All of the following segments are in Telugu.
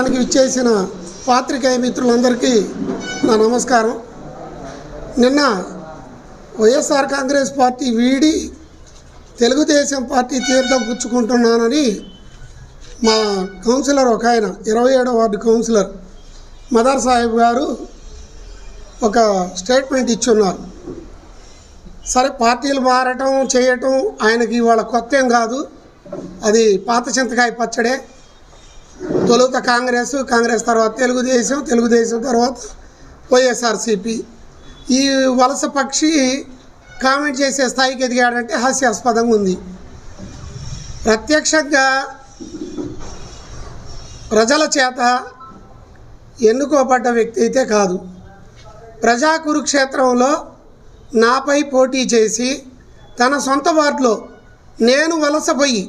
సమావేశానికి విచ్చేసిన పాత్రికేయ మిత్రులందరికీ నా నమస్కారం. నిన్న వైఎస్ఆర్ కాంగ్రెస్ పార్టీ వీడి తెలుగుదేశం పార్టీ తీర్థం పుచ్చుకుంటున్నానని మా కౌన్సిలర్ ఒక ఆయన ఇరవై ఏడో వార్డు కౌన్సిలర్ మదర్ సాహెబ్ గారు ఒక స్టేట్మెంట్ ఇచ్చున్నారు. సరే పార్టీలు మారటం చేయటం ఆయనకి ఇవాళ కొత్త ఏం కాదు. అది పాత చింతకాయ పచ్చడే. తొలుత కాంగ్రెస్ కాంగ్రెస్ తర్వాత తెలుగుదేశం తెలుగుదేశం తర్వాత వైఎస్ఆర్సిపి. ఈ వలస పక్షి కామెంట్ చేసే స్థాయికి ఎదిగాడంటే హాస్యాస్పదంగా ఉంది. ప్రత్యక్షంగా ప్రజల చేత ఎన్నుకోబడ్డ వ్యక్తి అయితే కాదు. ప్రజా కురుక్షేత్రంలో నాపై పోటీ చేసి తన సొంత వార్డులో నేను వలసపోయి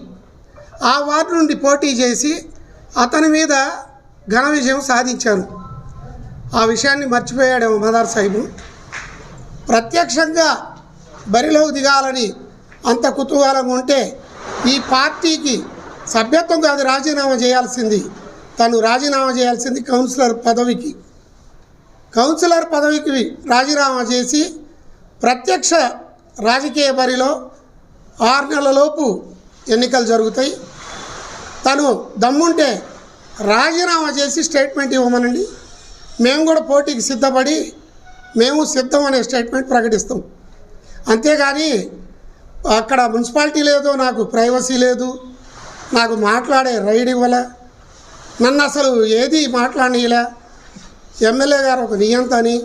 ఆ వార్డు నుండి పోటీ చేసి అతని మీద ఘన విజయం సాధించాను ఆ విషయాన్ని మర్చిపోయాడేమో మదార్ సాహిబు. ప్రత్యక్షంగా బరిలోకి దిగాలని అంత కుతూహలం ఉంటే ఈ పార్టీకి సభ్యత్వం కాదు రాజీనామా చేయాల్సింది. తను రాజీనామా చేయాల్సింది కౌన్సిలర్ పదవికి. కౌన్సిలర్ పదవికి రాజీనామా చేసి ప్రత్యక్ష రాజకీయ బరిలో ఆరు నెలలలోపు ఎన్నికలు జరుగుతాయి. తను దమ్ముంటే రాజీనామా చేసి స్టేట్మెంట్ ఇవ్వమనండి. మేము కూడా పోటీకి సిద్ధపడి మేము సిద్ధం అనే స్టేట్మెంట్ ప్రకటిస్తాం. అంతేగాని అక్కడ మున్సిపాలిటీ లేదు నాకు ప్రైవసీ లేదు నాకు మాట్లాడే రైడ్ ఇవ్వలే నన్ను అసలు ఏది మాట్లాడనీలా ఎమ్మెల్యే గారు ఒక నియంత అని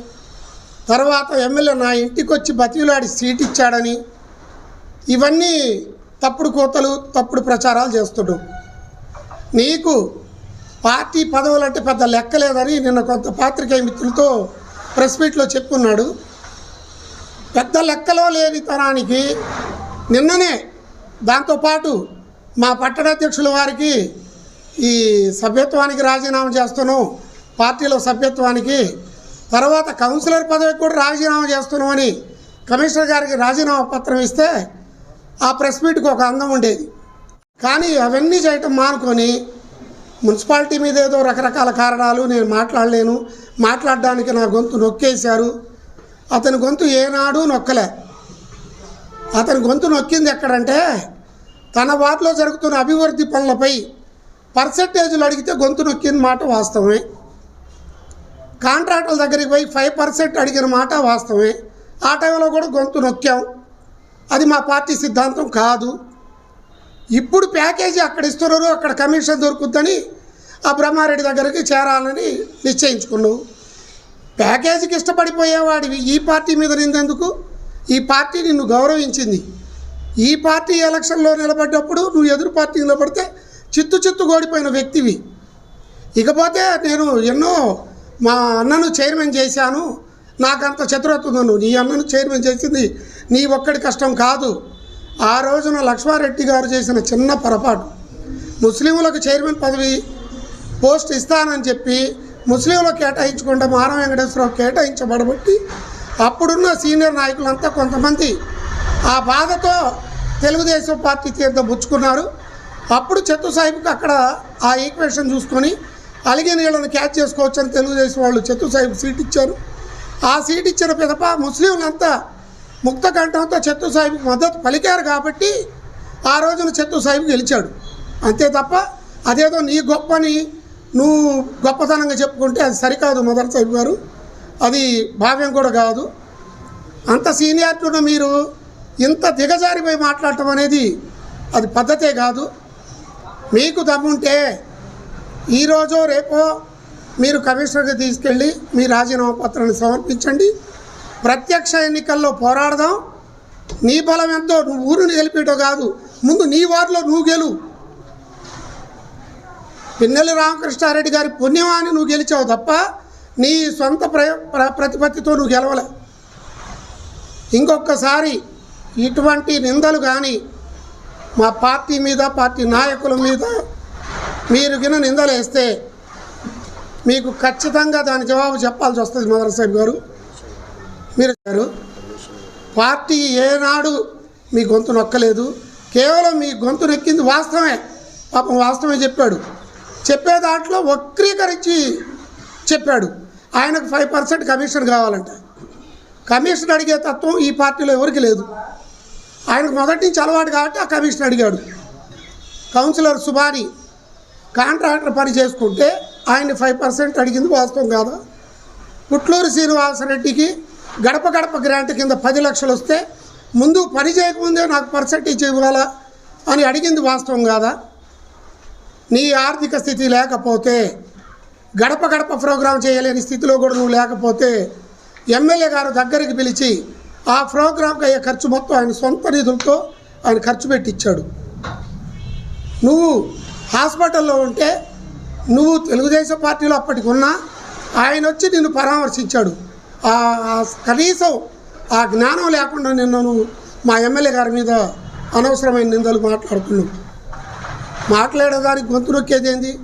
తర్వాత ఎమ్మెల్యే నా ఇంటికి వచ్చి బతిలాడి సీట్ ఇచ్చాడని ఇవన్నీ తప్పుడు కోతలు తప్పుడు ప్రచారాలు చేస్తుంటాం. నీకు పార్టీ పదవులు అంటే పెద్ద లెక్కలేదని నిన్న కొంత పాత్రికేయ మిత్రులతో ప్రెస్ మీట్లో చెప్పుకున్నాడు పెద్ద లెక్కలో లేని తరానికి నిన్ననే దాంతోపాటు మా పట్టణాధ్యక్షుల వారికి ఈ సభ్యత్వానికి రాజీనామా చేస్తున్నాం. పార్టీలో సభ్యత్వానికి తర్వాత కౌన్సిలర్ పదవికి కూడా రాజీనామా చేస్తున్నామని కమిషనర్ గారికి రాజీనామా పత్రం ఇస్తే ఆ ప్రెస్ మీట్కి ఒక అందం ఉండేది. కానీ అవన్నీ చేయటం మానుకొని మున్సిపాలిటీ మీద ఏదో రకరకాల కారణాలు నేను మాట్లాడలేను. మాట్లాడడానికి నా గొంతు నొక్కేశారు. అతని గొంతు ఏనాడు నొక్కలే. అతని గొంతు నొక్కింది ఎక్కడంటే తన వాటిలో జరుగుతున్న అభివృద్ధి పనులపై పర్సెంటేజ్లు అడిగితే గొంతు నొక్కిన మాట వాస్తవమే. కాంట్రాక్టుల దగ్గరికి పోయి ఫైవ్ పర్సెంట్ అడిగిన మాట వాస్తవమే. ఆ టైంలో కూడా గొంతు నొక్కాం. అది మా పార్టీ సిద్ధాంతం కాదు. ఇప్పుడు ప్యాకేజీ అక్కడ ఇస్తున్నారు అక్కడ కమిషన్ దొరుకుతుందని ఆ బ్రహ్మారెడ్డి దగ్గరికి చేరాలని నిశ్చయించుకున్నావు ప్యాకేజీకి ఇష్టపడిపోయేవాడివి ఈ పార్టీ మీద నిందెందుకు? ఈ పార్టీ నిన్ను గౌరవించింది. ఈ పార్టీ ఎలక్షన్లో నిలబడ్డప్పుడు నువ్వు ఎదురు పార్టీ నిలబడితే చిత్తు చిత్తు ఓడిపోయిన వ్యక్తివి. ఇకపోతే నేను ఎన్నో మా అన్నను చైర్మన్ చేశాను. నాకంత చతురత్వం నీ అన్నను చైర్మన్ చేసింది నీ ఒక్కడి కష్టం కాదు. ఆ రోజున లక్ష్మారెడ్డి గారు చేసిన చిన్న పొరపాటు. ముస్లింలకు చైర్మన్ పదవి పోస్ట్ ఇస్తానని చెప్పి ముస్లింలకు కేటాయించకుండా మాన వెంకటేశ్వరరావు కేటాయించబడబట్టి అప్పుడున్న సీనియర్ నాయకులంతా కొంతమంది ఆ బాధతో తెలుగుదేశం పార్టీ తీర్థం పుచ్చుకున్నారు. అప్పుడు చెత్తు సాహిబ్కి అక్కడ ఆ ఈక్వేషన్ చూసుకొని అలిగే నీళ్ళను క్యాచ్ చేసుకోవచ్చని తెలుగుదేశం వాళ్ళు చెత్తు సాహిబ్ సీట్ ఇచ్చారు ఆ సీట్ ఇచ్చిన పిదప ముస్లింలంతా ముక్త కంఠంతో చెత్తు సాహిబ్కి మద్దతు పలికారు కాబట్టి ఆ రోజున చెత్తు సాహిబ్ గెలిచాడు. అంతే తప్ప అదేదో నీ గొప్పని నువ్వు గొప్పతనంగా చెప్పుకుంటే అది సరికాదు మదర్ సాహిబ్ గారు. అది భావ్యం కూడా కాదు. అంత సీనియారిటీ మీరు ఇంత దిగజారిపోయి మాట్లాడటం అనేది అది పద్ధతే కాదు. మీకు దమ్ముంటే ఈరోజు రేపో మీరు కమిషనర్కి తీసుకెళ్ళి మీ రాజీనామా పత్రాన్ని సమర్పించండి. ప్రత్యక్ష ఎన్నికల్లో పోరాడదాం. నీ బలం ఎంతో నువ్వు ఊరిని గెలిపేటో కాదు. ముందు నీ వారిలో నువ్వు గెలు. పిన్నెల్లి రామకృష్ణారెడ్డి గారి పుణ్యమాన్ని నువ్వు గెలిచావు తప్ప నీ సొంత ప్ర ప్ర- ప్రతిపత్తితో నువ్వు గెలవలే. ఇంకొకసారి ఇటువంటి నిందలు కానీ మా పార్టీ మీద పార్టీ నాయకుల మీద మీరు గిన నిందలు వేస్తే మీకు ఖచ్చితంగా దాని జవాబు చెప్పాల్సి వస్తుంది మదర్ సాహెబ్ గారు. మీరు గారు పార్టీ ఏనాడు మీ గొంతు నొక్కలేదు. కేవలం మీ గొంతు నొక్కింది వాస్తవమే. పాపం వాస్తవమే చెప్పాడు. చెప్పే దాంట్లో వక్రీకరించి చెప్పాడు. ఆయనకు ఫైవ్ పర్సెంట్ కమిషన్ కావాలంట. కమిషన్ అడిగే తత్వం ఈ పార్టీలో ఎవరికి లేదు. ఆయనకు మొదటి నుంచి అలవాటు కాబట్టి ఆ కమిషన్ అడిగాడు. కౌన్సిలర్ సుబాని కాంట్రాక్టర్ పని చేసుకుంటే ఆయన్ని ఫైవ్ పర్సెంట్ అడిగింది వాస్తవం కాదా? పుట్లూరు శ్రీనివాసరెడ్డికి గడప గడప గ్రాంట్ కింద పది లక్షలు వస్తే ముందు పని చేయకముందే నాకు పర్సెంటేజ్ ఇవ్వాలా అని అడిగింది వాస్తవం కాదా? నీ ఆర్థిక స్థితి లేకపోతే గడప గడప ప్రోగ్రాం చేయలేని స్థితిలో కూడా నువ్వు లేకపోతే ఎమ్మెల్యే గారు దగ్గరికి పిలిచి ఆ ప్రోగ్రాంకి అయ్యే ఖర్చు మొత్తం ఆయన సొంత నిధులతో ఆయన ఖర్చు పెట్టించాడు నువ్వు హాస్పిటల్లో ఉంటే నువ్వు తెలుగుదేశం పార్టీలో అప్పటికి ఉన్నా ఆయన వచ్చి నిన్ను పరామర్శించాడు. కనీసం ఆ జ్ఞానం లేకుండా నిన్నను మా ఎమ్మెల్యే గారి మీద అనవసరమైన నిందలు మాట్లాడుతున్నావు. మాట్లాడేదానికి గొంతు నొక్కేది ఏంది?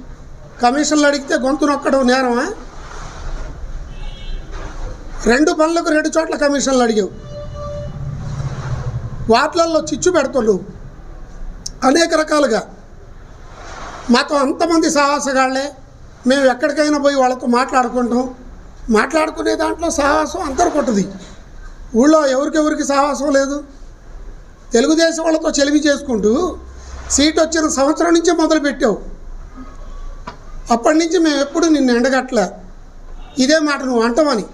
కమిషన్లు అడిగితే గొంతు నొక్కడం నేరమా? రెండు పనులకు రెండు చోట్ల కమిషన్లు అడిగావు. వాటిలలో చిచ్చు పెడుతున్నావు. అనేక రకాలుగా. మాతో అంతమంది సాహసగాళ్ళే. మేము ఎక్కడికైనా పోయి వాళ్ళతో మాట్లాడుకుంటాం. మాట్లాడుకునే దాంట్లో సాహసం అంతర్కొట్టది ఊళ్ళో ఎవరికెవరికి సాహసం లేదు. తెలుగుదేశం వాళ్ళతో చెలివి చేసుకుంటూ సీట్ వచ్చిన సంవత్సరం నుంచే మొదలుపెట్టావు అప్పటి నుంచి మేము ఎప్పుడు నిన్ను ఎండగట్లే ఇదే మాట నువ్వు అంటావని.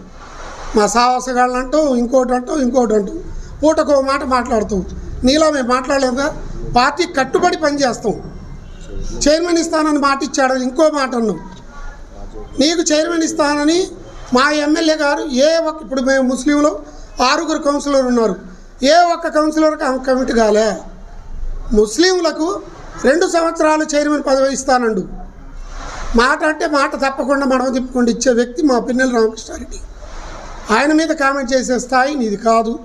మా సాహసగాళ్ళు అంటావు ఇంకోటి అంటావు ఇంకోటి అంటావు. పూటకో మాట మాట్లాడుతావు. నీలో మేము మాట్లాడలేదా పార్టీ కట్టుబడి పనిచేస్తాం. చైర్మన్ ఇస్తానని మాట ఇచ్చాడని ఇంకో మాట అన్నావు. నీకు చైర్మన్ ఇస్తానని మా ఎమ్మెల్యే గారు ఏ ఒక్క ఇప్పుడు మేము ముస్లింలు ఆరుగురు కౌన్సిలర్ ఉన్నారు. ఏ ఒక్క కౌన్సిలర్కి కమిట్ కమిటీ కాలే. ముస్లింలకు రెండు సంవత్సరాలు చైర్మన్ పదవి ఇస్తానండు. మాట అంటే మాట తప్పకుండా మడవ తిప్పకుండా ఇచ్చే వ్యక్తి మా పిన్నెల రామకృష్ణారెడ్డి. ఆయన మీద కామెంట్ చేసే స్థాయి నీది కాదు.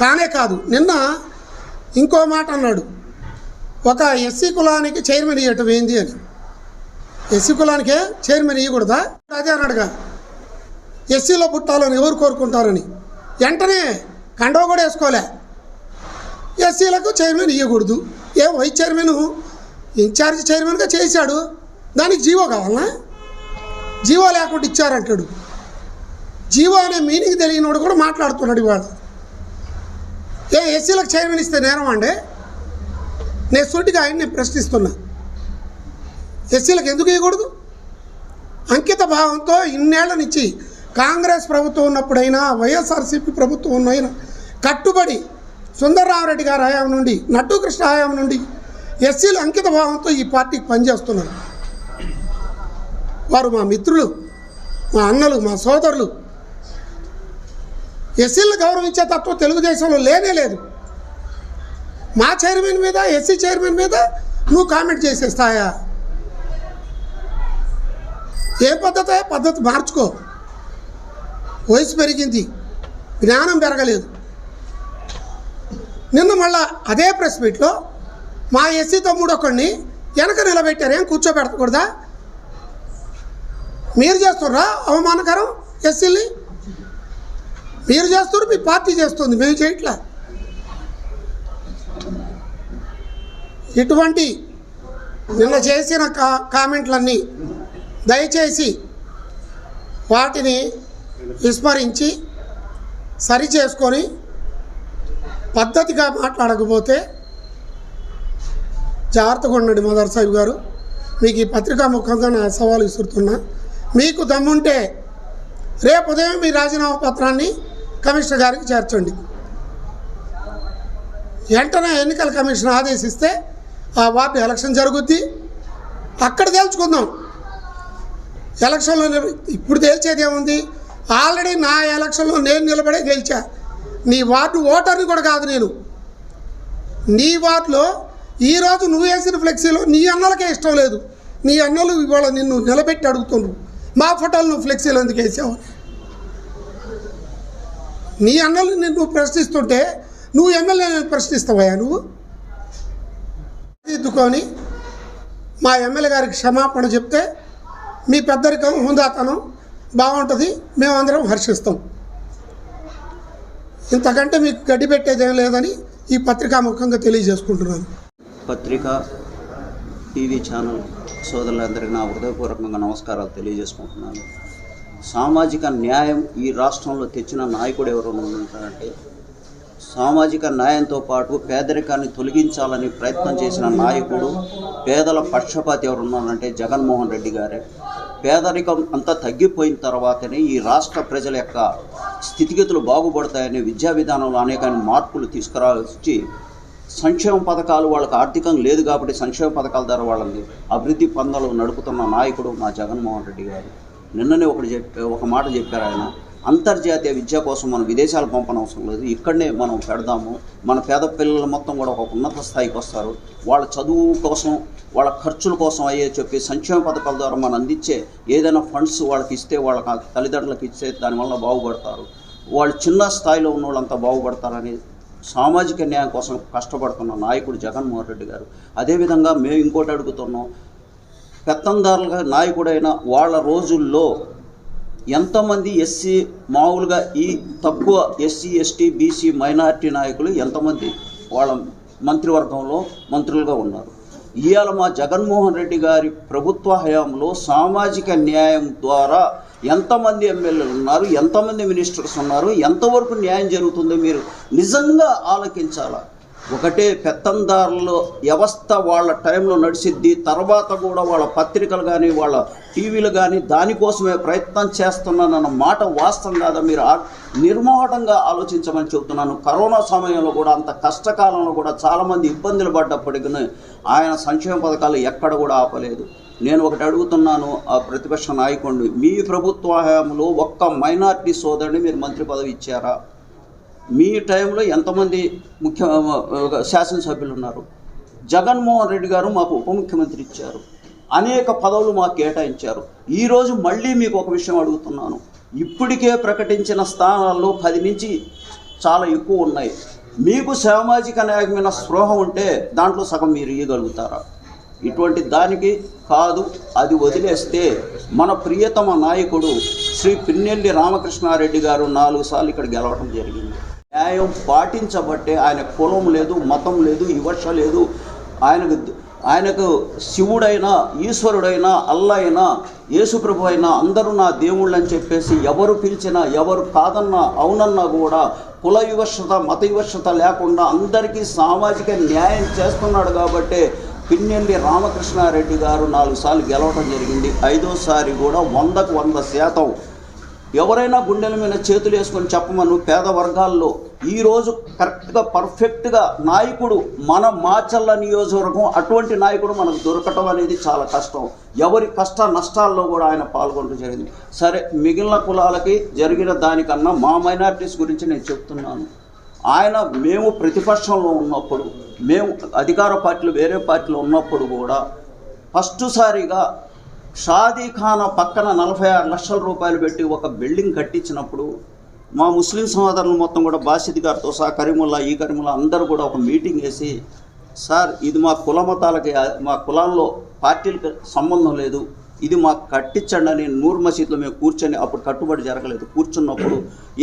కానే కాదు. నిన్న ఇంకో మాట అన్నాడు. ఒక ఎస్సీ కులానికి చైర్మన్ ఇవ్వటం ఏంది అని. ఎస్సీ కులానికే చైర్మన్ ఇవ్వకూడదా అదే అన్నాడుగా. ఎస్సీలో పుట్టాలని ఎవరు కోరుకుంటారని. వెంటనే కండవ కూడా వేసుకోలే. ఎస్సీలకు చైర్మన్ ఇవ్వకూడదు ఏ వైస్ చైర్మన్ ఇన్ఛార్జ్ చైర్మన్గా చేశాడు దానికి జీవో కావాలనా? జీవో లేకుండా ఇచ్చారంటాడు. జీవో అనే మీనింగ్ తెలియనివాడు కూడా మాట్లాడుతున్నాడు ఇవాళ. ఏ ఎస్సీలకు చైర్మన్ ఇస్తే నేరం అండి? నేను సూటిగా ఆయన్ని ప్రశ్నిస్తున్నా. ఎస్సీలకు ఎందుకు ఇవ్వకూడదు అంకిత భావంతో ఇన్నేళ్ళ నుంచి కాంగ్రెస్ ప్రభుత్వం ఉన్నప్పుడైనా వైఎస్ఆర్సీపీ ప్రభుత్వం ఉన్నైనా కట్టుబడి సుందరరామరెడ్డి గారి హయాం నుండి నట్టు కృష్ణ హయాం నుండి ఎస్సీలు అంకిత భావంతో ఈ పార్టీకి పనిచేస్తున్నారు. వారు మా మిత్రులు మా అన్నలు మా సోదరులు. ఎస్సీలను గౌరవించే తత్వం తెలుగుదేశంలో లేనే లేదు. మా చైర్మన్ మీద ఎస్సీ చైర్మన్ మీద నువ్వు కామెంట్ చేసే స్థాయా. ఏ పద్ధతి పద్ధతి మార్చుకో. వయసు పెరిగింది. జ్ఞానం పెరగలేదు. నిన్న మళ్ళా అదే ప్రెస్ మీట్లో మా ఎస్సీ తమ్ముడు ఒకడిని వెనక నిలబెట్టారు. ఏం కూర్చోబెట్టకూడదా మీరు చేస్తుర్రా అవమానకరం ఎస్సీని మీరు చేస్తారు మీ పార్టీ చేస్తుంది మేము చేయట్లా? ఇటువంటి నిన్న చేసిన కా కామెంట్లన్నీ దయచేసి వాటిని విస్మరించి సరి చేసుకొని పద్ధతిగా మాట్లాడకపోతే జాగ్రత్తగా ఉండండి మదర్ సాహిబ్ గారు. మీకు ఈ పత్రికా ముఖంగా నా సవాలు విసురుతున్నా. మీకు దమ్ముంటే రేపు ఉదయం మీ రాజీనామా పత్రాన్ని కమిషనర్ గారికి చేర్చండి. వెంటనే ఎన్నికల కమిషన్ ఆదేశిస్తే ఆ వార్డు ఎలక్షన్ జరుగుద్ది. అక్కడ తేల్చుకుందాం. ఎలక్షన్లో ఇప్పుడు తేల్చేది ఏముంది? ఆల్రెడీ నా ఎలక్షన్లో నేను నిలబడే గెలిచా. నీ వార్డు ఓటర్ని కూడా కాదు నేను. నీ వార్డులో ఈరోజు నువ్వు వేసిన ఫ్లెక్సీలో నీ అన్నలకే ఇష్టం లేదు. నీ అన్నలు ఇవాళ నిన్ను నిలబెట్టి అడుగుతుండ్రు. మా ఫోటోలు నువ్వు ఫ్లెక్సీలో ఎందుకు వేసావు నీ అన్నలు నిన్ను ప్రశ్నిస్తుంటే నువ్వు ఎమ్మెల్యేని ప్రశ్నిస్తావా నువ్వు? దిద్దుకొని మా ఎమ్మెల్యే గారికి క్షమాపణ చెప్తే మీ పెద్దరికం హుందాతనం బాగుంటుంది మేమందరం హర్షిస్తాం. ఇంతకంటే మీకు గడ్డి పెట్టేదేం లేదని ఈ పత్రికా ముఖంగా తెలియజేసుకుంటున్నాను. పత్రిక టీవీ ఛానల్ సోదరులందరికీ నా హృదయపూర్వకంగా నమస్కారాలు తెలియజేసుకుంటున్నాను. సామాజిక న్యాయం ఈ రాష్ట్రంలో తెచ్చిన నాయకుడు ఎవరు ఉంటారంటే సామాజిక న్యాయంతో పాటు పేదరికాన్ని తొలగించాలని ప్రయత్నం చేసిన నాయకుడు పేదల పక్షపాతి ఎవరున్నారంటే జగన్మోహన్ రెడ్డి గారే. పేదరికం అంతా తగ్గిపోయిన తర్వాతనే ఈ రాష్ట్ర ప్రజల యొక్క స్థితిగతులు బాగుపడతాయని విద్యా విధానంలో అనేక మార్పులు తీసుకురావచ్చి సంక్షేమ పథకాలు వాళ్ళకి ఆర్థికంగా లేదు కాబట్టి సంక్షేమ పథకాల ద్వారా వాళ్ళని అభివృద్ధి పందాలు నడుపుతున్న నాయకుడు మా జగన్మోహన్ రెడ్డి గారు. నిన్ననే ఒకటి చెప్పి ఒక మాట చెప్పారు ఆయన. అంతర్జాతీయ విద్య కోసం మనం విదేశాలు పంపనవసరం లేదు. ఇక్కడనే మనం పెడదాము. మన పేద పిల్లలు మొత్తం కూడా ఒక ఉన్నత స్థాయికి వస్తారు. వాళ్ళ చదువు కోసం వాళ్ళ ఖర్చుల కోసం అయ్యే చెప్పి సంక్షేమ పథకాల ద్వారా మనం అందించే ఏదైనా ఫండ్స్ వాళ్ళకి ఇస్తే వాళ్ళ తల్లిదండ్రులకు ఇస్తే దానివల్ల బాగుపడతారు. వాళ్ళు చిన్న స్థాయిలో ఉన్న వాళ్ళంతా బాగుపడతారని సామాజిక న్యాయం కోసం కష్టపడుతున్న నాయకుడు జగన్మోహన్ రెడ్డి గారు. అదేవిధంగా మేము ఇంకోటి అడుగుతున్నాం. పెత్తందారులుగా నాయకుడైన వాళ్ళ రోజుల్లో ఎంతమంది ఎస్సీ మామూలుగా ఈ తక్కువ ఎస్సీ ఎస్టీ బీసీ మైనారిటీ నాయకులు ఎంతమంది వాళ్ళ మంత్రివర్గంలో మంత్రులుగా ఉన్నారు. ఇవాళ మా జగన్మోహన్ రెడ్డి గారి ప్రభుత్వ హయాంలో సామాజిక న్యాయం ద్వారా ఎంతమంది ఎమ్మెల్యేలు ఉన్నారు ఎంతమంది మినిస్టర్స్ ఉన్నారు ఎంతవరకు న్యాయం జరుగుతుందో మీరు నిజంగా ఆలోకించాలా? ఒకటే పెత్తందారుల వ్యవస్థ వాళ్ళ టైంలో నడిచిద్ది తర్వాత కూడా వాళ్ళ పత్రికలు కానీ వాళ్ళ టీవీలు కానీ దానికోసమే ప్రయత్నం చేస్తున్నానన్న మాట వాస్తవం కాదా మీరు? నిర్మోహటంగా ఆలోచించమని చెబుతున్నాను. కరోనా సమయంలో కూడా అంత కష్టకాలంలో కూడా చాలామంది ఇబ్బందులు పడ్డప్పటికీ ఆయన సంక్షేమ పథకాలు ఎక్కడ కూడా ఆపలేదు. నేను ఒకటి అడుగుతున్నాను ఆ ప్రతిపక్ష నాయకుడిని మీ ప్రభుత్వ హయాంలో ఒక్క మైనార్టీ సోదరుని మీరు మంత్రి పదవి ఇచ్చారా? మీ టైంలో ఎంతమంది ముఖ్య శాసనసభ్యులు ఉన్నారు జగన్మోహన్ రెడ్డి గారు మాకు ఉప ముఖ్యమంత్రి ఇచ్చారు. అనేక పదవులు మాకు కేటాయించారు. ఈరోజు మళ్ళీ మీకు ఒక విషయం అడుగుతున్నాను. ఇప్పటికే ప్రకటించిన స్థానాల్లో పది నుంచి చాలా ఎక్కువ ఉన్నాయి. మీకు సామాజిక న్యాయమైన స్పృహ ఉంటే దాంట్లో సగం మీరు ఇవ్వగలుగుతారా ఇటువంటి దానికి కాదు అది వదిలేస్తే మన ప్రియతమ నాయకుడు శ్రీ పిన్నెల్లి రామకృష్ణారెడ్డి గారు నాలుగు సార్లు ఇక్కడ గెలవడం జరిగింది. న్యాయం పాటించబట్టే ఆయన కులం లేదు మతం లేదు వివక్ష లేదు. ఆయనకు ఆయనకు శివుడైనా ఈశ్వరుడైనా అల్లా అయినా యేసుప్రభు అయినా అందరూ నా దేవుళ్ళు అని చెప్పేసి ఎవరు పిలిచినా ఎవరు కాదన్నా అవునన్నా కూడా కుల వివక్షత మత వివక్షత లేకుండా అందరికీ సామాజిక న్యాయం చేస్తున్నాడు కాబట్టే పిన్నెల్లి రామకృష్ణారెడ్డి గారు నాలుగు సార్లు గెలవడం జరిగింది. ఐదోసారి కూడా వందకు వంద శాతం ఎవరైనా గుండెల మీద చేతులు వేసుకొని చెప్పమను పేద వర్గాల్లో ఈరోజు కరెక్ట్గా పర్ఫెక్ట్గా నాయకుడు మన మాచల్ల నియోజకవర్గం అటువంటి నాయకుడు మనకు దొరకటం అనేది చాలా కష్టం. ఎవరి కష్ట నష్టాల్లో కూడా ఆయన పాల్గొనడం జరిగింది. సరే మిగిలిన కులాలకి జరిగిన దానికన్నా మా మైనారిటీస్ గురించి నేను చెప్తున్నాను. ఆయన మేము ప్రతిపక్షంలో ఉన్నప్పుడు మేము అధికార పార్టీలు వేరే పార్టీలో ఉన్నప్పుడు కూడా ఫస్ట్ సారిగా షాదీఖాన పక్కన నలభై ఆరు లక్షల రూపాయలు పెట్టి ఒక బిల్డింగ్ కట్టించినప్పుడు మా ముస్లిం సోదరులు మొత్తం కూడా బాసిద్ గారితో సహా కరీముల్లా ఈ కరీముల్లా అందరూ కూడా ఒక మీటింగ్ వేసి సార్ ఇది మా కుల మతాలకి మా కులాల్లో పార్టీలకు సంబంధం లేదు. ఇది మాకు కట్టించండి అని నూరు మసీద్లో మేము కూర్చొని అప్పుడు కట్టుబడి జరగలేదు. కూర్చున్నప్పుడు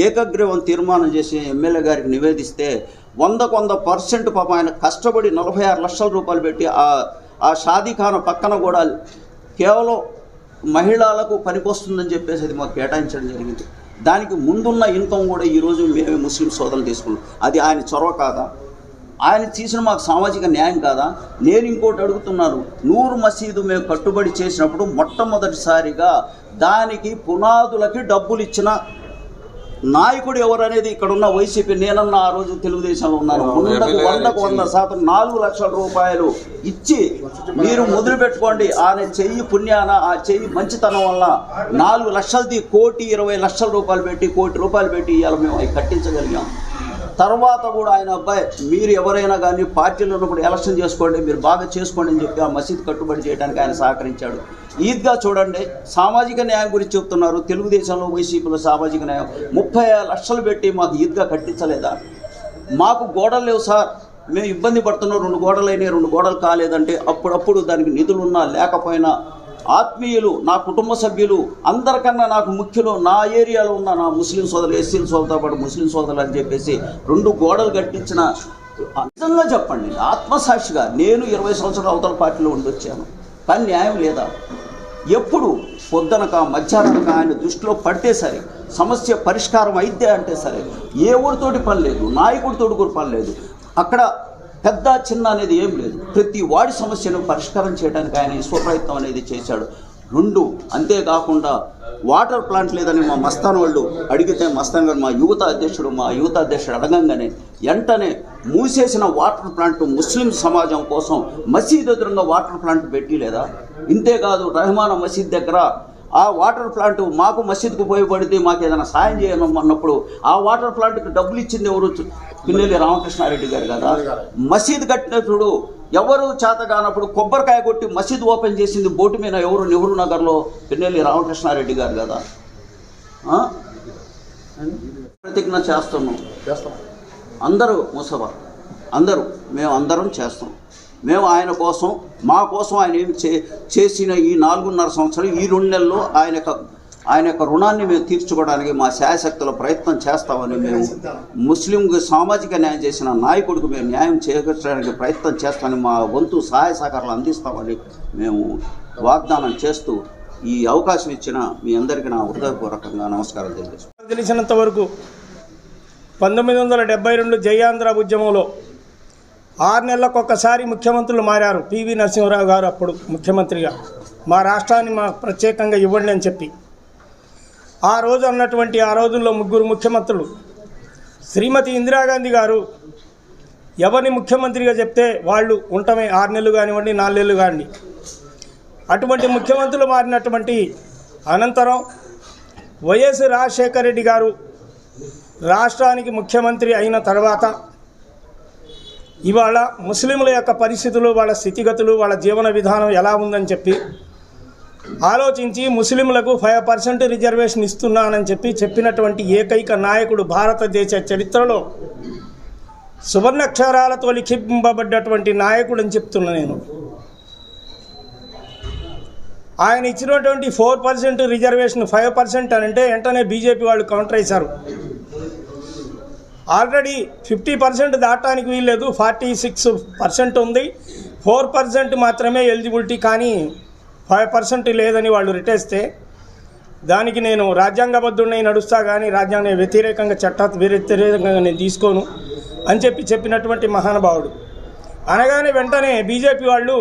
ఏకగ్రీవం తీర్మానం చేసి ఎమ్మెల్యే గారికి నివేదిస్తే వందకు వంద పర్సెంట్ పాప ఆయన కష్టపడి నలభై ఆరు లక్షల రూపాయలు పెట్టి ఆ ఆ షాదీఖాన పక్కన కూడా కేవలం మహిళలకు పనికొస్తుందని చెప్పేసి అది మాకు కేటాయించడం జరిగింది. దానికి ముందున్న ఇన్కమ్ కూడా ఈరోజు మేమే ముస్లిం సోదరులు తీసుకున్నాం. అది ఆయన చొరవ కాదా? ఆయన తీసిన మాకు సామాజిక న్యాయం కాదా? నేను ఇంకోటి అడుగుతున్నాను. నూరు మసీదు మేము కట్టుబడి చేసినప్పుడు మొట్టమొదటిసారిగా దానికి పునాదులకి డబ్బులు ఇచ్చిన నాయకుడు ఎవరు అనేది ఇక్కడ ఉన్న వైసీపీ నేనన్న ఆ రోజు తెలుగుదేశంలో ఉన్నాను. వందకు వందకు వంద శాతం నాలుగు లక్షల రూపాయలు ఇచ్చి మీరు మొదలు పెట్టుకోండి. ఆయన చెయ్యి పుణ్యాన ఆ చెయ్యి మంచితనం వల్ల నాలుగు లక్షలది కోటి ఇరవై లక్షల రూపాయలు పెట్టి కోటి రూపాయలు పెట్టి ఇవాళ మేము. అవి కట్టించగలిగాం. తర్వాత కూడా ఆయన అబ్బాయి మీరు ఎవరైనా కానీ పార్టీలో ఉన్నప్పుడు ఎలక్షన్ చేసుకోండి మీరు బాగా చేసుకోండి అని చెప్పి ఆ మసీద్ కట్టుబడి చేయడానికి ఆయన సహకరించాడు. ఈద్గా చూడండి సామాజిక న్యాయం గురించి చెప్తున్నారు. తెలుగుదేశంలో వైసీపీలో సామాజిక న్యాయం. ముప్పై లక్షలు పెట్టి మాకు ఈద్గా కట్టించలేదా? మాకు గోడలు లేవు సార్. మేము ఇబ్బంది పడుతున్నాం. రెండు గోడలైనా రెండు గోడలు కాలేదంటే అప్పుడప్పుడు దానికి నిధులున్నా లేకపోయినా ఆత్మీయులు నా కుటుంబ సభ్యులు అందరికన్నా నాకు ముఖ్యులు నా ఏరియాలో ఉన్న నా ముస్లిం సోదరులు ఎస్సీల సోదరులతో పాటు ముస్లిం సోదరులు అని చెప్పేసి రెండు గోడలు కట్టించిన నిజంగా చెప్పండి ఆత్మసాక్షిగా నేను ఇరవై సంవత్సరాల అవతల పార్టీలో ఉండి వచ్చాను. కానీ న్యాయం లేదా? ఎప్పుడు పొద్దునక మధ్యాహ్నక ఆయన దృష్టిలో పడితే సరే సమస్య పరిష్కారం అయితే అంటే సరే ఏ ఊరితోటి పని లేదు నాయకుడితోటి కూడా పని లేదు. అక్కడ పెద్ద చిన్న అనేది ఏం లేదు. ప్రతి వాడి సమస్యను పరిష్కారం చేయడానికి ఆయన స్వప్రయత్నం అనేది చేశాడు. రెండు అంతేకాకుండా వాటర్ ప్లాంట్ లేదని మా మస్తాన్ వాళ్ళు అడిగితే మస్తాన్ గారు మా యువత అధ్యక్షుడు మా యువత అధ్యక్షుడు అడగంగానే వెంటనే మూసేసిన వాటర్ ప్లాంట్ ముస్లిం సమాజం కోసం మసీద్ ఎదురుగా వాటర్ ప్లాంట్ పెట్టి లేదా ఇంతేకాదు రహమాన మసీద్ దగ్గర ఆ వాటర్ ప్లాంట్ మాకు మసీద్కు ఉపయోగపడితే మాకు ఏదైనా సాయం చేయనన్నప్పుడు ఆ వాటర్ ప్లాంట్కి డబ్బులు ఇచ్చింది ఎవరు? పిన్నెల్లి రామకృష్ణారెడ్డి గారు కదా. మసీద్ కట్టినప్పుడు ఎవరు చేత కానప్పుడు కొబ్బరికాయ కొట్టి మసీద్ ఓపెన్ చేసింది బోటు మీద ఎవరు? నెహ్రూ నగర్లో పిన్నెల్లి రామకృష్ణారెడ్డి గారు కదా? ప్రతిజ్ఞ చేస్తున్నాం. అందరూ ముసవా అందరూ. మేము అందరం చేస్తాం మేము ఆయన కోసం మా కోసం ఆయన ఏమి చే చేసిన ఈ నాలుగున్నర సంవత్సరం ఈ రెండు నెలల్లో ఆయన యొక్క ఆయన యొక్క రుణాన్ని మేము తీర్చుకోవడానికి మా శాయశక్తుల ప్రయత్నం చేస్తామని మేము ముస్లింకు సామాజిక న్యాయం చేసిన నాయకుడికి మేము న్యాయం చేకూర్చడానికి ప్రయత్నం చేస్తామని మా వంతు సహాయ సహకారాలు అందిస్తామని మేము వాగ్దానం చేస్తూ ఈ అవకాశం ఇచ్చిన మీ అందరికీ నా హృదయపూర్వకంగా నమస్కారం తెలియజేస్తాను తెలిసినంత వరకు పంతొమ్మిది వందల డెబ్బై రెండు జయాంధ్ర ఉద్యమంలో ఆరు నెలలకు ఒక్కసారి ముఖ్యమంత్రులు మారారు. పివి నరసింహరావు గారు అప్పుడు ముఖ్యమంత్రిగా. మా రాష్ట్రాన్ని మా ప్రత్యేకంగా ఇవ్వండి అని చెప్పి. ఆ రోజు అన్నటువంటి ఆ రోజుల్లో ముగ్గురు ముఖ్యమంత్రులు. శ్రీమతి ఇందిరాగాంధీ గారు ఎవరిని ముఖ్యమంత్రిగా చెప్తే వాళ్ళు ఉండటమే ఆరు నెలలు కానివ్వండి నాలుగు నెలలు కానివ్వండి. అటువంటి ముఖ్యమంత్రులు మారినటువంటి అనంతరం వైఎస్ రాజశేఖర రెడ్డి గారు రాష్ట్రానికి ముఖ్యమంత్రి అయిన తర్వాత ఇవాళ ముస్లింల యొక్క పరిస్థితులు వాళ్ళ స్థితిగతులు వాళ్ళ జీవన విధానం ఎలా ఉందని చెప్పి ఆలోచించి ముస్లింలకు ఫైవ్ పర్సెంట్ రిజర్వేషన్ ఇస్తున్నానని చెప్పి చెప్పినటువంటి ఏకైక నాయకుడు భారతదేశ చరిత్రలో సువర్ణక్షరాలతో లిఖింపబడ్డటువంటి నాయకుడు అని చెప్తున్నా నేను. ఆయన ఇచ్చినటువంటి four percent reservation five percent అని అంటే వెంటనే బీజేపీ వాళ్ళు కౌంటర్ వేశారు ఆల్రెడీ ఫిఫ్టీ పర్సెంట్ దాటానికి వీల్లేదు ఫార్టీ సిక్స్ పర్సెంట్ ఉంది. ఫోర్ పర్సెంట్ మాత్రమే ఎలిజిబిలిటీ కానీ ఫైవ్ పర్సెంట్ లేదని వాళ్ళు రిటేస్తే దానికి నేను రాజ్యాంగబద్ధుడినై నడుస్తా కానీ రాజ్యాంగ వ్యతిరేకంగా చట్ట వ్యతిరేకంగా నేను తీసుకోను అని చెప్పి చెప్పినటువంటి మహానుభావుడు. అనగానే వెంటనే బీజేపీ వాళ్ళు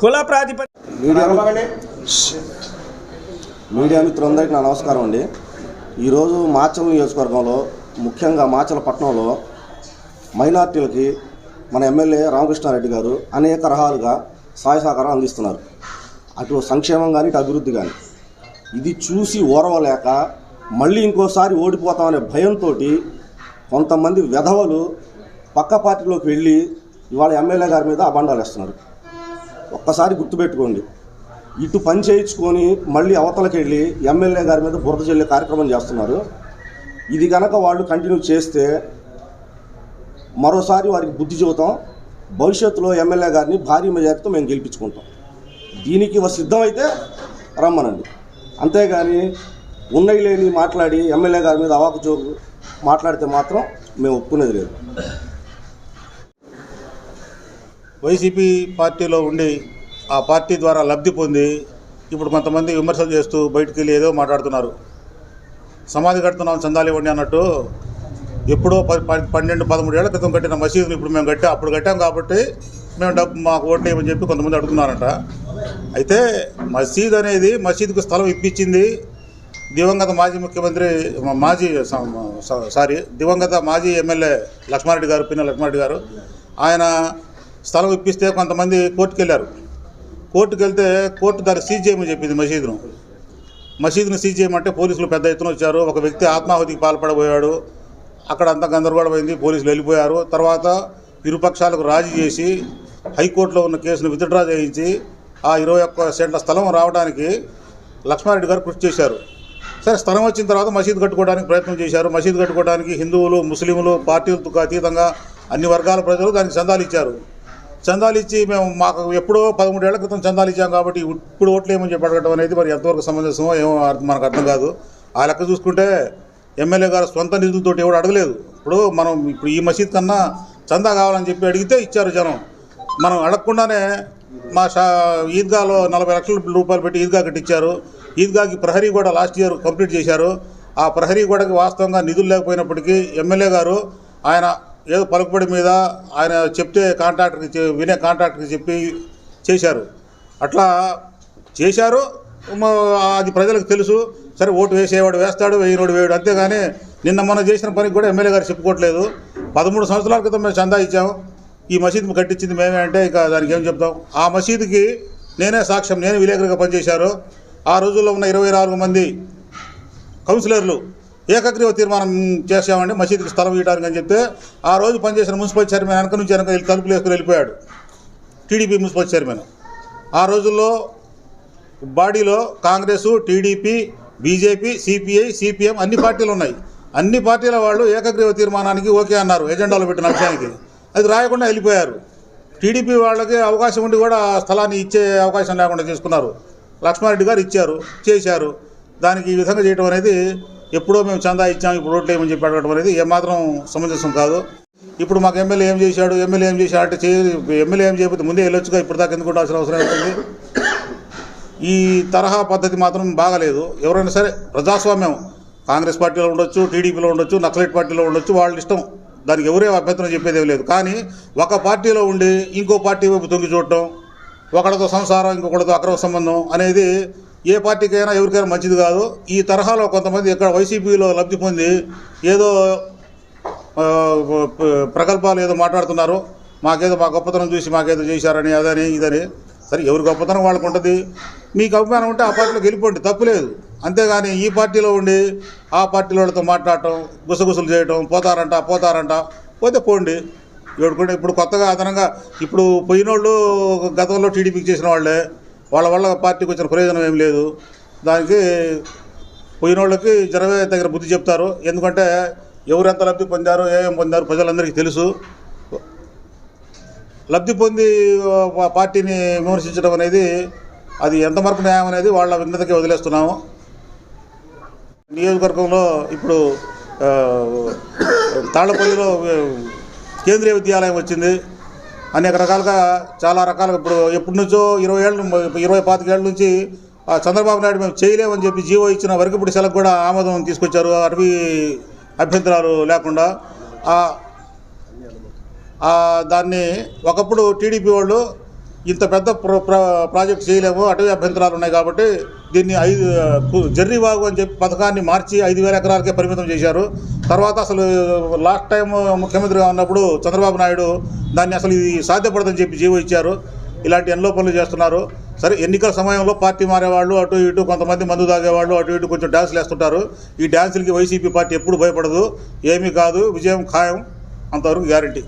కుల ప్రాతిపదిక మీడియా మీడియా మిత్రులందరికీ నా నమస్కారం అండి. ఈరోజు మాచల్ నియోజకవర్గంలో ముఖ్యంగా మాచలపట్నంలో మైనార్టీలకి మన ఎమ్మెల్యే రామకృష్ణారెడ్డి గారు అనేక రకాలుగా సహాయ సహకారం అందిస్తున్నారు. అటు సంక్షేమం కానీ ఇటు అభివృద్ధి కానీ ఇది చూసి ఓరవలేక మళ్ళీ ఇంకోసారి ఓడిపోతామనే భయంతో కొంతమంది వెధవలు పక్క పార్టీలోకి వెళ్ళి ఇవాళ ఎమ్మెల్యే గారి మీద అబండాలు వేస్తున్నారు ఒక్కసారి గుర్తుపెట్టుకోండి. ఇటు పని చేయించుకొని మళ్ళీ అవతలకి వెళ్ళి ఎమ్మెల్యే గారి మీద బురద జల్లే కార్యక్రమం చేస్తున్నారు. ఇది కనుక వాళ్ళు కంటిన్యూ చేస్తే మరోసారి వారికి బుద్ధి చెబుతాం. భవిష్యత్తులో ఎమ్మెల్యే గారిని భారీ మెజార్టీతో మేము గెలిపించుకుంటాం. దీనికి సిద్ధమైతే రమ్మనండి. అంతేగాని ఉన్నవి లేని మాట్లాడి ఎమ్మెల్యే గారి మీద అవాకు చోకు మాట్లాడితే మాత్రం మేము ఒప్పుకునేది లేదు. వైసీపీ పార్టీలో ఉండి ఆ పార్టీ ద్వారా లబ్ధి పొంది ఇప్పుడు కొంతమంది విమర్శలు చేస్తూ బయటికి వెళ్ళి ఏదో మాట్లాడుతున్నారు. సమాధి కడుతున్నాం చందాలు ఇవ్వండి అన్నట్టు. ఎప్పుడో పన్నెండు పదమూడు ఏళ్ళ క్రితం కట్టిన మసీదుని ఇప్పుడు మేము కట్టి అప్పుడు కట్టాం కాబట్టి మేము డబ్బు మాకు ఓట్లు వేయమని చెప్పి కొంతమంది అడుగుతున్నారంట. అయితే మసీద్ అనేది మసీదుకు స్థలం ఇప్పించింది దివంగత మాజీ ముఖ్యమంత్రి మాజీ సారీ దివంగత మాజీ ఎమ్మెల్యే లక్ష్మారెడ్డి గారు పిన్న లక్ష్మారెడ్డి గారు. ఆయన స్థలం ఇప్పిస్తే కొంతమంది కోర్టుకు వెళ్ళారు కోర్టుకు వెళ్తే కోర్టు దాన్ని సీజ్ చేయమని చెప్పింది మసీదును. మసీదును సీజ్ చేయమంటే పోలీసులు పెద్ద ఎత్తున వచ్చారు. ఒక వ్యక్తి ఆత్మాహుతికి పాల్పడబోయాడు. అక్కడ అంతా గందరగోళమైంది పోలీసులు వెళ్ళిపోయారు. తర్వాత ఇరుపక్షాలకు రాజీ చేసి హైకోర్టులో ఉన్న కేసును విత్డ్రా చేయించి ఆ ఇరవై ఒక్క సెంట్ల స్థలం రావడానికి లక్ష్మారెడ్డి గారు కృషి చేశారు. సరే స్థలం వచ్చిన తర్వాత మసీదు కట్టుకోవడానికి ప్రయత్నం చేశారు. మసీదు కట్టుకోవడానికి హిందువులు ముస్లింలు పార్టీలకు అతీతంగా అన్ని వర్గాల ప్రజలు దానికి చందాలు ఇచ్చారు. చందాలు ఇచ్చి మేము మాకు ఎప్పుడో పదమూడేళ్ళ క్రితం చందాలు ఇచ్చాం కాబట్టి ఇప్పుడు ఓట్లు ఏమని చెప్పి అడగటం అనేది మరి ఎంతవరకు సమంజసమో ఏమో అర్థం- మనకు అర్థం కాదు. ఆ లెక్క చూసుకుంటే ఎమ్మెల్యే గారు సొంత నిధులతో ఎవడు అడగలేదు. ఇప్పుడు మనం ఇప్పుడు ఈ మసీద్ కన్నా చందా కావాలని చెప్పి అడిగితే ఇచ్చారు జనం. మనం అడగకుండానే మా షా ఈద్గాలో నలభై లక్షల రూపాయలు పెట్టి ఈద్గా కట్టించారు ఈద్గాకి ప్రహరీ కూడా లాస్ట్ ఇయర్ కంప్లీట్ చేశారు. ఆ ప్రహరీ గోడకి వాస్తవంగా నిధులు లేకపోయినప్పటికీ ఎమ్మెల్యే గారు ఆయన ఏదో పలుకుబడి మీద ఆయన చెప్తే కాంట్రాక్టర్కి వినే కాంట్రాక్టర్కి చెప్పి చేశారు. అట్లా చేశారు. అది ప్రజలకు తెలుసు. సరే ఓటు వేసేవాడు వేస్తాడు వేయినోడు వేయడు. అంతేగాని నిన్న మనం చేసిన పనికి కూడా ఎమ్మెల్యే గారు చెప్పుకోవట్లేదు. పదమూడు సంవత్సరాల క్రితం మేము చందా ఇచ్చాము ఈ మసీదు కట్టించింది మేమే అంటే ఇక దానికి ఏం చెప్తాం? ఆ మసీదుకి నేనే సాక్ష్యం నేను విలేకరుగా పనిచేశారు. ఆ రోజుల్లో ఉన్న ఇరవై మంది కౌన్సిలర్లు ఏకగ్రీవ తీర్మానం చేసామండి మసీదుకి స్థలం ఇవ్వడానికి అని చెప్తే ఆ రోజు పనిచేసిన మున్సిపల్ చైర్మన్ వెనక నుంచి వెనక వెళ్ళి తలుపులు వేసుకుని వెళ్ళిపోయాడు. TDP municipal chairman. ఆ రోజుల్లో బాడీలో Congress TDP BJP CPI CPM అన్ని పార్టీలు ఉన్నాయి. అన్ని పార్టీల వాళ్ళు ఏకగ్రీవ తీర్మానానికి ఓకే అన్నారు ఎజెండాలో పెట్టిన విషయానికి అది రాయకుండా వెళ్ళిపోయారు. టీడీపీ వాళ్ళకి అవకాశం ఉండి కూడా ఆ స్థలాన్ని ఇచ్చే అవకాశం లేకుండా చేసుకున్నారు లక్ష్మారెడ్డి గారు ఇచ్చారు చేశారు. దానికి ఈ విధంగా చేయడం అనేది ఎప్పుడో మేము చందా ఇచ్చాము ఇప్పుడు ఓట్లు ఏమని చెప్పి అడగడం అనేది ఏమాత్రం సమంజసం కాదు. ఇప్పుడు మాకు ఎమ్మెల్యే ఏం చేశాడు ఎమ్మెల్యే ఏం చేశాడు అంటే ఎమ్మెల్యే ఏం చేయకపోతే ముందే వెళ్ళొచ్చుగా ఇప్పుడు దాకా ఎందుకు ఉండాల్సిన అవసరం అవుతుంది ఈ తరహా పద్ధతి మాత్రం బాగలేదు. ఎవరైనా సరే ప్రజాస్వామ్యం కాంగ్రెస్ పార్టీలో ఉండొచ్చు టీడీపీలో ఉండొచ్చు నక్సలైట్ పార్టీలో ఉండొచ్చు వాళ్ళ ఇష్టం. దానికి ఎవరే అభ్యంతరం చెప్పేది లేదు. కానీ ఒక పార్టీలో ఉండి ఇంకో పార్టీ వైపు తొంగి చూడటం ఒకరితో సంసారం ఇంకొకరితో అక్రమ సంబంధం అనేది ఏ పార్టీకైనా ఎవరికైనా మంచిది కాదు. ఈ తరహాలో కొంతమంది ఇక్కడ వైసీపీలో లబ్ధి పొంది ఏదో ప్రకల్పాలు ప్రగల్భాలు ఏదో మాట్లాడుతున్నారు. మాకేదో మా గొప్పతనం చూసి మాకేదో చేశారని అదని ఇదని. సరే ఎవరి గొప్పతనం వాళ్ళకు ఉంటుంది? మీకు అభిమానం ఉంటే ఆ పార్టీలో గెలిపోండి తప్పులేదు అంతేగాని ఈ పార్టీలో ఉండి ఆ పార్టీల వాళ్ళతో మాట్లాడటం గుసగుసలు చేయటం పోతారంట పోతారంట పోతే పోండి. ఏడుకుంటే ఇప్పుడు కొత్తగా అదనంగా ఇప్పుడు పోయినోళ్ళు గతంలో టీడీపీకి చేసిన వాళ్ళే. వాళ్ళ వల్ల పార్టీకి వచ్చిన ప్రయోజనం ఏం లేదు. దానికి పోయిన వాళ్ళకి జనమే దగ్గర బుద్ధి చెప్తారు. ఎందుకంటే ఎవరెంత లబ్ధి పొందారు ఏమేమి పొందారు ప్రజలందరికీ తెలుసు. లబ్ధి పొంది పార్టీని విమర్శించడం అనేది అది ఎంతవరకు న్యాయం అనేది వాళ్ళ విఘ్నతకి వదిలేస్తున్నాము. నియోజకవర్గంలో ఇప్పుడు ఆ, తాళ్ళపల్లిలో కేంద్రీయ విద్యాలయం వచ్చింది. అనేక రకాలుగా చాలా రకాలుగా ఇప్పుడు ఎప్పటి నుంచో ఇరవై ఏళ్ళు ఇరవై పాతికేళ్ళ నుంచి ఆ, చంద్రబాబు నాయుడు మేము చేయలేమని చెప్పి జీవో ఇచ్చిన వరకు ఇప్పుడు సెలకు కూడా ఆమోదం తీసుకొచ్చారు. అటవీ అభ్యంతరాలు లేకుండా దాన్ని ఒకప్పుడు టీడీపీ వాళ్ళు ఇంత పెద్ద ప్రాజెక్ట్ చేయలేము అటవీ అభ్యంతరాలు ఉన్నాయి కాబట్టి దీన్ని ఐదు జర్రీవాగు వాగు అని చెప్పి పథకాన్ని మార్చి ఐదు వేల ఎకరాలకే పరిమితం చేశారు. తర్వాత అసలు లాస్ట్ టైం ముఖ్యమంత్రిగా ఉన్నప్పుడు చంద్రబాబు నాయుడు దాన్ని అసలు ఇది సాధ్యపడదని చెప్పి జీవో ఇచ్చారు. ఇలాంటి ఎన్నో పనులు చేస్తున్నారు. సరే ఎన్నికల సమయంలో పార్టీ మారేవాళ్ళు అటు ఇటు కొంతమంది మందు తాగేవాళ్ళు అటు ఇటు కొంచెం డ్యాన్సులు వేస్తుంటారు. ఈ డ్యాన్సులకి వైసీపీ పార్టీ ఎప్పుడు భయపడదు. ఏమీ కాదు విజయం ఖాయం. అంతవరకు గ్యారంటీ.